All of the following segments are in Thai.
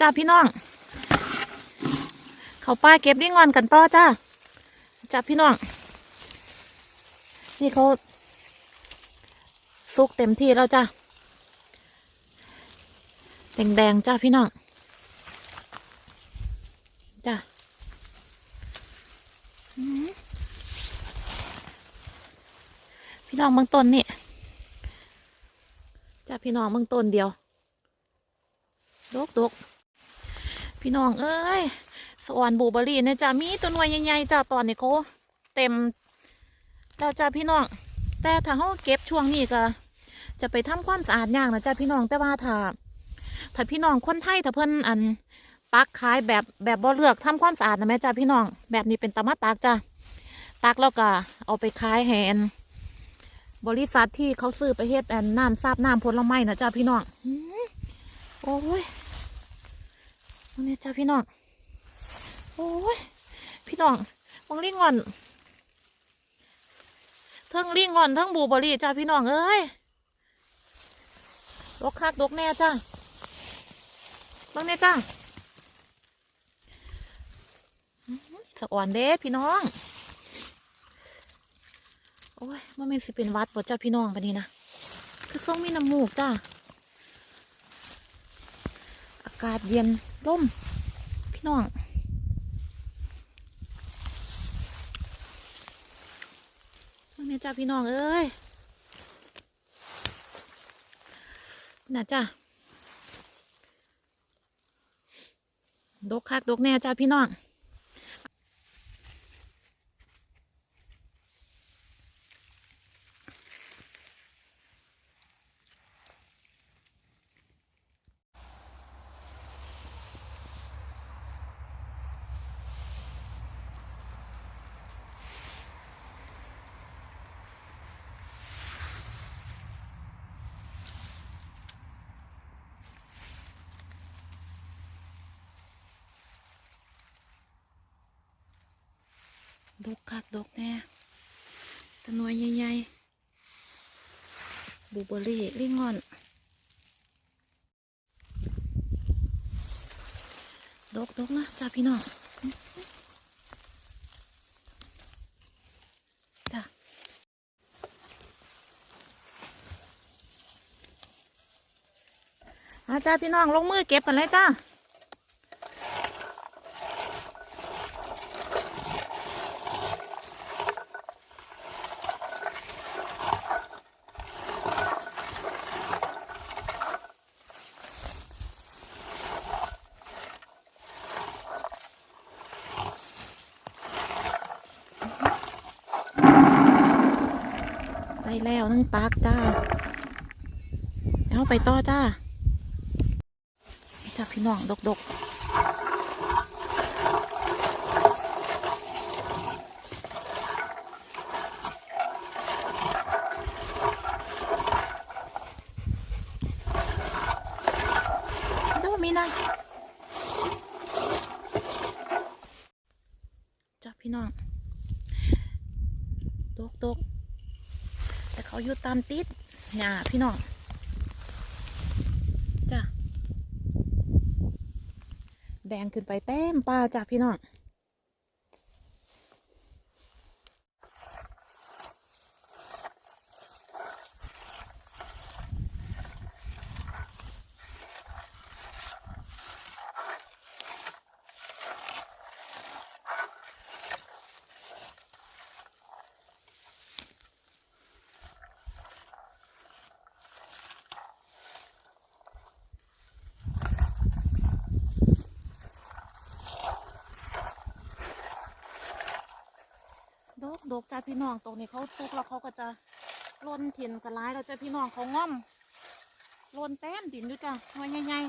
จ้าพี่น้อง เขาป้าเก็บดิ้งอนกันต่อจ้าจ้าพี่น้อง นี่เขาสุกเต็มที่แล้วจ้าแดงๆจ้าพี่น้องจ้าพี่น้องบื้องต้นนี่จ้าพี่น้องบื้องต้นเดียวดกดก พี่น้องเอ้ยสวรรค์บูเบอรี่เนี่ยจ้ามีตัวหน่วยใหญ่ๆจ้าตอนนี้เขาเต็มแล้วจ้าพี่น้อง แต่ถ้าเขาเก็บช่วงนี้ก็จะไปทำความสะอาดยากนะจ้าพี่น้องแต่ว่าถ้าถ้าพี่น้องคนไทยถ้าเพิ่นอันปักขายแบบแบบบ่เลือกทำความสะอาดนะแม่จ้าพี่น้อง แบบนี้เป็นตะมัดตักจ้าตักแล้วก็เอาไปขายแหนบริษัทที่เขาซื้อไปเฮ็ดอันน้ำซาบน้ำผลไม้นะจ้าพี่น้องโอ้ย นี่จ้าพี่น้อง โอ้ย พี่น้องมองลิงงอนเทั้งลิงงอนเทั้งบูเบอรี่จ้าพี่น้องเอ้ยดกคักดกแน่จ้าบางแน่จ้าสะอ่อนเด้พี่น้อง โอ้ยมันเป็นสิเป็นวัดบ่จ้าพี่น้องปะนี้นะ คือส่งมีน้ำมูกจ้าากาศเย็นร่ม พี่น้องนี่จ้าพี่น้องเอ้ยน่ะจ้าดกคักดกแน่จ้าพี่น้อง ดกคักดกแน่ตะนวยใหญ่ๆบูเบอรี่ลิงงอน ดกดกนะจ้าพี่น้องจ้าอาจ้าพี่น้องลงมือเก็บกันเลยจ้า ได้แล้วนึ่งปากจ้าเอาไปต่อจ้าจากพี่น้องดกๆกดูมีนะจ้าพี่น้อง ดกดก แต่เขาอยู่ตามติดหญ้าพี่น้องจ้ะแดงขึ้นไปเต็มป่าจ้ะพี่น้อง ดกจ้าพี่น้องตรงนี้เขาตุกแล้วเขาก็จะล่นถิ่นกระไรแล้วจ้าพี่น้องเขาง่อมล่นแต้มดินด้วยจ้ะหน่วยใหญ่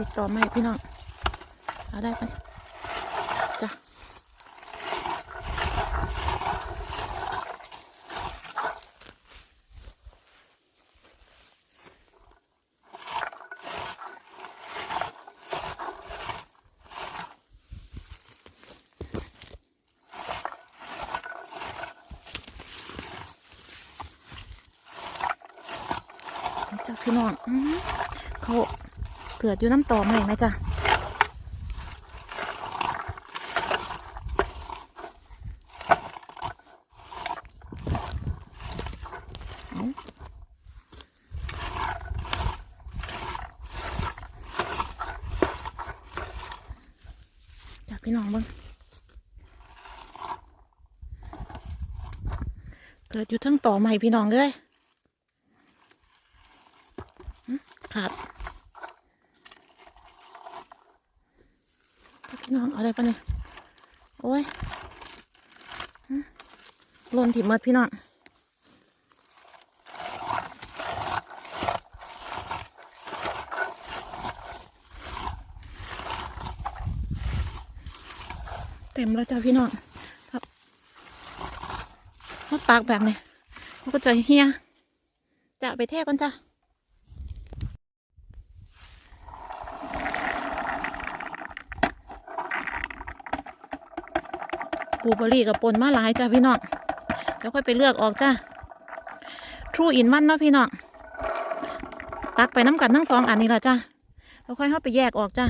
ติดต่อไม่พี่น้องเอาได้ปะจ้ะจ้ะพี่น้องเขา เกิดอยู่น้ำต่อใหม่ไหมจ้ะเอาจับพี่น้องบิ้งเกิดอยู่ทั้งต่อใหม่พี่น้องเลยขาดพี่น้อง เอาได้ปะเนี่ยโอ้ยหล่นถิ่มหมดพี่น้องเต็มแล้วจ้าพี่น้องครับมาปากแบบนี้มันก็จะเฮียจะไปเทก่อนจ้า ปูเบอรี่กับปนมาหลายจ้าพี่น้องเดี๋ยวค่อยไปเลือกออกจ้าทรูอินวันเนาะพี่น้องตักไปน้ำกันทั้งสองอันนี้ละจ้าแล้วค่อยเข้าไปแยกออกจ้า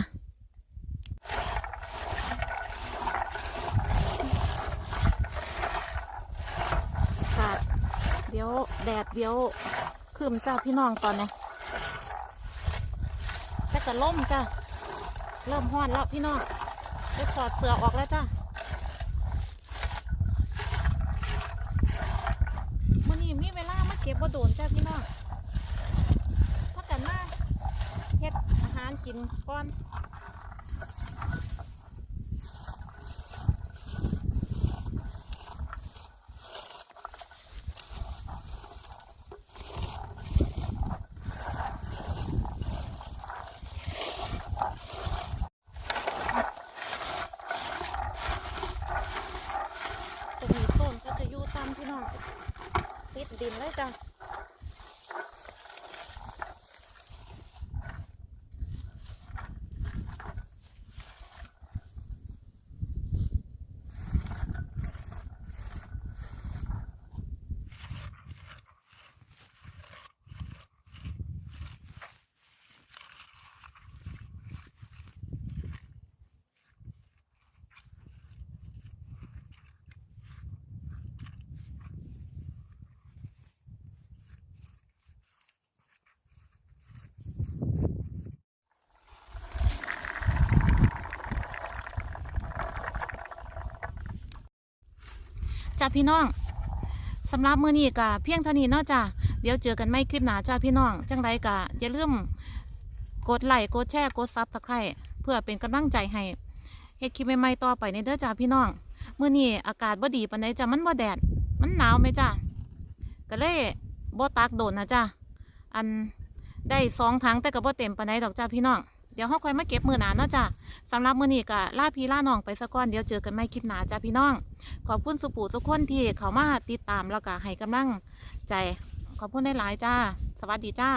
ค่ะเดี๋ยวแดดเดี๋ยวคืมจ้าพี่น้องตอนนี้แต่ก็ล่มจ้าเริ่มห้อนแล้วพี่น้องจะถอดเสือออกแล้วจ้ามื่อนี้มีเวลามาเก็ บ่โดนจ้าพี่น้องพักกันมาเฮ็ดอาหารกินก่อนจะมีต้นก็จะอยู่ตามพี่น้องติดดินเลยจ้ะ จ้ะพี่น้องสำหรับมื้อนี้กะเพียงเท่านี้เนาะจ้ะเดี๋ยวเจอกันไม่คลิปหนาจ้าพี่น้อง จังไรกะอย่าลืมกดไลค์กดแชร์กดซับสไครต์เพื่อเป็นกำลังใจให้เฮ็ดคลิปใหม่ๆต่อไปในเด้อจ้าพี่น้องมื้อนี้อากาศบ่ดีปานใดจ้ะมันบ่แดด มันหนาวไหมจ้ะก็เลยบ่ตากโดนนะจ้ะอันได้สองถังแต่ก็บ่เต็มปานใดดอกจ้าพี่น้อง เดี๋ยวเขาค่อยมาเก็บมือหนาเนาะจ้ะสำหรับมือนี้ก็ล่าพี่ล่าน้องไปสะก่อนเดี๋ยวเจอกันใหม่คลิปหนาจ้าพี่น้อง ขอบคุณสุปูทุกคนที่เขามาติดตามแล้วก็ให้กำลังใจ ขอบคุณได้หลายจ้า สวัสดีจ้า